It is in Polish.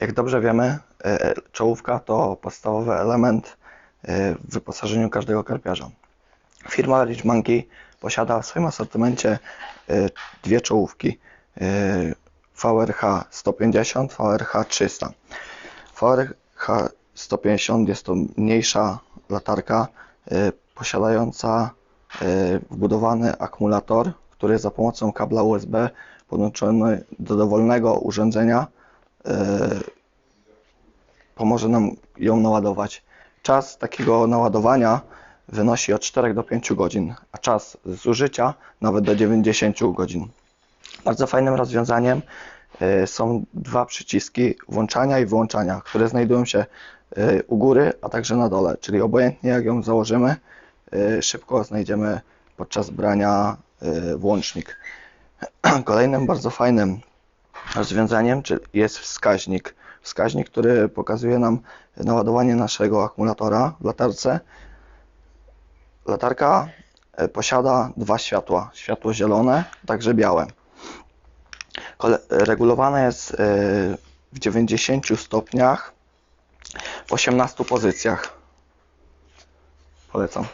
Jak dobrze wiemy, e, czołówka to podstawowy element e, w wyposażeniu każdego karpiarza. Firma Rich Monkey posiada w swoim asortymencie e, dwie czołówki VRH 150, VRH 300. VRH 150 jest to mniejsza latarka posiadająca wbudowany akumulator, który za pomocą kabla USB podłączony do dowolnego urządzenia pomoże nam ją naładować. Czas takiego naładowania wynosi od 4 do 5 godzin, a czas zużycia nawet do 90 godzin. Bardzo fajnym rozwiązaniem e, są dwa przyciski włączania i wyłączania, które znajdują się e, u góry, a także na dole, czyli obojętnie jak ją założymy, e, szybko znajdziemy podczas brania e, włącznik. Kolejnym bardzo fajnym rozwiązaniem jest wskaźnik. Wskaźnik, który pokazuje nam naładowanie naszego akumulatora w latarce. Latarka e, posiada dwa światła, światło zielone, także białe. Regulowane jest e, w 90 stopniach w 18 pozycjach. Polecam.